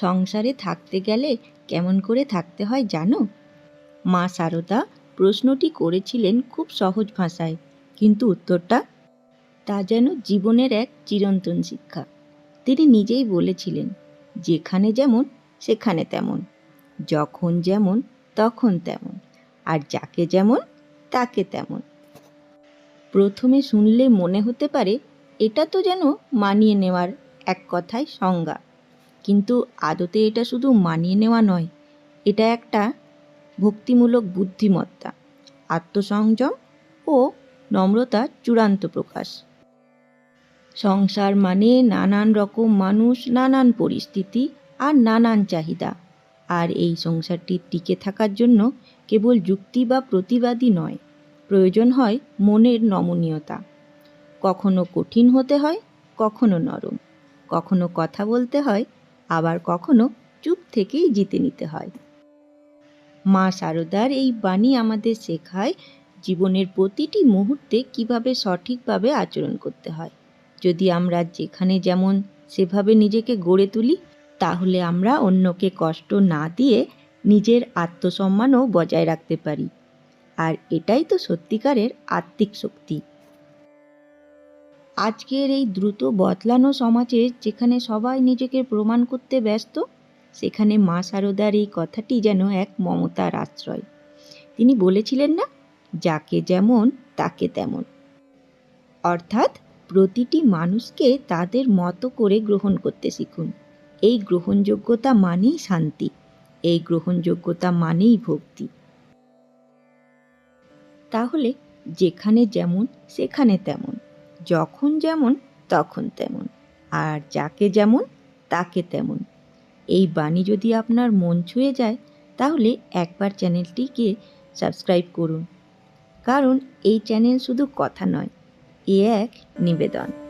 সংসারে থাকতে গেলে কেমন করে থাকতে হয় জানো? মা সারদা প্রশ্নটি করেছিলেন খুব সহজ ভাষায়, কিন্তু উত্তরটা তা যেন জীবনের এক চিরন্তন শিক্ষা। তিনি নিজেই বলেছিলেন, যেখানে যেমন, সেখানে তেমন, যখন যেমন, তখন তেমন, আর যাকে যেমন, তাকে তেমন। প্রথমে শুনলে মনে হতে পারে, এটা তো যেন মানিয়ে নেওয়ার এক কথায় সংজ্ঞা। কিন্তু আদতে এটা শুধু মানিয়ে নেওয়া নয়, এটা একটা ভক্তিমূলক বুদ্ধিমত্তা, আত্মসংযম ও নম্রতার চূড়ান্ত প্রকাশ। সংসার মানে নানান রকম মানুষ, নানান পরিস্থিতি আর নানান চাহিদা, আর এই সংসারটি টিকে থাকার জন্য কেবল যুক্তি বা প্রতিবাদী নয়, প্রয়োজন হয় মনের নমনীয়তা। কখনো কঠিন হতে হয়, কখনো নরম। কখনো কথা বলতে হয় আবার কখনো চুপ থেকেই জিতে নিতে হয়। মা সারদার এই বাণী আমাদের শেখায় জীবনের প্রতিটি মুহূর্তে কীভাবে সঠিকভাবে আচরণ করতে হয়। যদি আমরা যেখানে যেমন সেভাবে নিজেকে গড়ে তুলি, তাহলে আমরা অন্যকে কষ্ট না দিয়ে নিজের আত্মসম্মানও বজায় রাখতে পারি। আর এটাই তো সত্যিকারের আত্মিক শক্তি। আজকের এই দ্রুত বদলানো সমাজে যেখানে সবাই নিজেকে প্রমাণ করতে ব্যস্ত, সেখানে মা সারদার এই কথাটি যেন এক মমতার আশ্রয়। তিনি বলেছিলেন না, যাকে যেমন, তাকে তেমন। অর্থাৎ প্রতিটি মানুষকে তাদের মতো করে গ্রহণ করতে শিখুন। এই গ্রহণযোগ্যতা মানেই শান্তি, এই গ্রহণযোগ্যতা মানেই ভক্তি। তাহলে যেখানে যেমন, সেখানে তেমন। যখন যেমন, তখন তেমন। আর যাকে যেমন, তাকে তেমন। এই বাণী যদি আপনার মন ছুঁয়ে যায়, তাহলে একবার চ্যানেলটিকে সাবস্ক্রাইব করুন। কারণ এই চ্যানেল শুধু কথা নয়, এ এক নিবেদন।